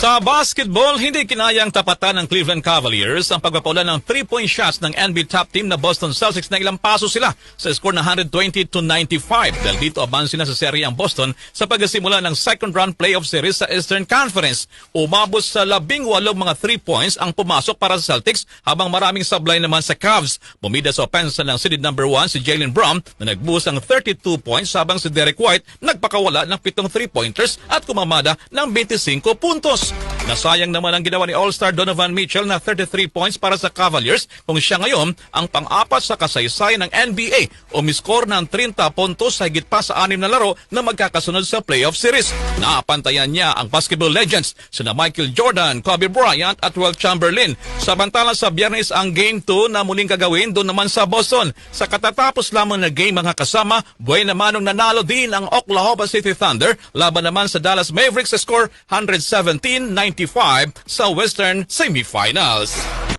Sa basketball, hindi kinayang tapatan ng Cleveland Cavaliers ang pagpapaula ng 3-point shots ng NBA top team na Boston Celtics na ilang paso sila sa score na 120 to 95 dahil dito abansin na sa serye ang Boston sa pagsimula ng second round playoff series sa Eastern Conference. Umabot sa labing walong mga 3 points ang pumasok para sa Celtics habang maraming sablay naman sa Cavs. Bumida sa opensa ng seeded number 1 si Jalen Brown na nagbuhos ng 32 points habang si Derek White nagpakawala ng pitong 3-pointers at kumamada ng 25 puntos. Nasayang naman ang ginawa ni All-Star Donovan Mitchell na 33 points para sa Cavaliers kung siya ngayon ang pang-apat sa kasaysayan ng NBA o miskor ng 30 puntos sa higit pa sa anim na laro na magkakasunod sa playoff series. Naapantayan niya ang basketball legends sina Michael Jordan, Kobe Bryant at Will Chamberlain. Samantala sa biyernes ang Game 2 na muling gagawin doon naman sa Boston. Sa katatapos lamang na game mga kasama, buhay naman nung nanalo din ang Oklahoma City Thunder laban naman sa Dallas Mavericks sa score 117-95 sa Western Semifinals.